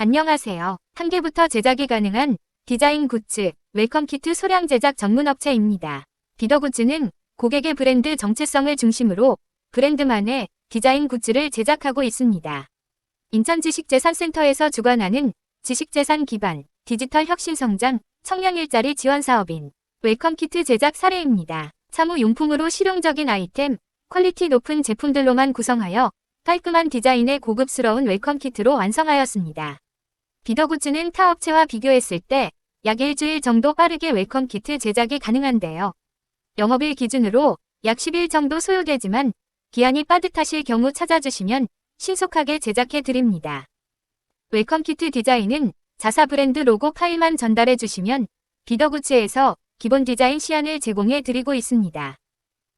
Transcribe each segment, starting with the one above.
안녕하세요. 한 개부터 제작이 가능한 디자인 굿즈, 웰컴 키트 소량 제작 전문 업체입니다. 비더 굿즈는 고객의 브랜드 정체성을 중심으로 브랜드만의 디자인 굿즈를 제작하고 있습니다. 인천지식재산센터에서 주관하는 지식재산 기반 디지털 혁신 성장 청년 일자리 지원 사업인 웰컴 키트 제작 사례입니다. 사무 용품으로 실용적인 아이템, 퀄리티 높은 제품들로만 구성하여 깔끔한 디자인의 고급스러운 웰컴 키트로 완성하였습니다. 비더굿즈는 타 업체와 비교했을 때 약 일주일 정도 빠르게 웰컴 키트 제작이 가능한데요. 영업일 기준으로 약 10일 정도 소요되지만 기한이 빠듯하실 경우 찾아주시면 신속하게 제작해 드립니다. 웰컴 키트 디자인은 자사 브랜드 로고 파일만 전달해 주시면 비더굿즈에서 기본 디자인 시안을 제공해 드리고 있습니다.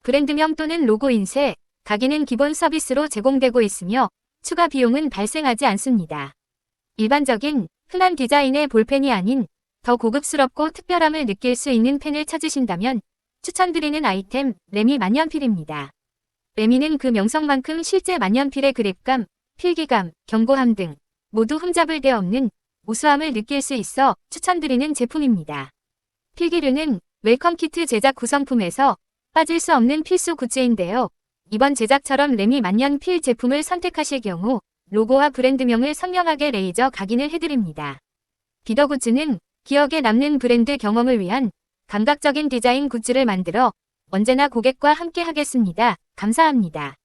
브랜드명 또는 로고 인쇄, 가기는 기본 서비스로 제공되고 있으며 추가 비용은 발생하지 않습니다. 일반적인 흔한 디자인의 볼펜이 아닌 더 고급스럽고 특별함을 느낄 수 있는 펜을 찾으신다면 추천드리는 아이템 레미 만년필입니다. 레미는 그 명성만큼 실제 만년필의 그립감, 필기감, 견고함 등 모두 흠잡을 데 없는 우수함을 느낄 수 있어 추천드리는 제품입니다. 필기류는 웰컴 키트 제작 구성품에서 빠질 수 없는 필수 굿즈인데요. 이번 제작처럼 레미 만년필 제품을 선택하실 경우 로고와 브랜드명을 선명하게 레이저 각인을 해드립니다. 비더굿즈는 기억에 남는 브랜드 경험을 위한 감각적인 디자인 굿즈를 만들어 언제나 고객과 함께 하겠습니다. 감사합니다.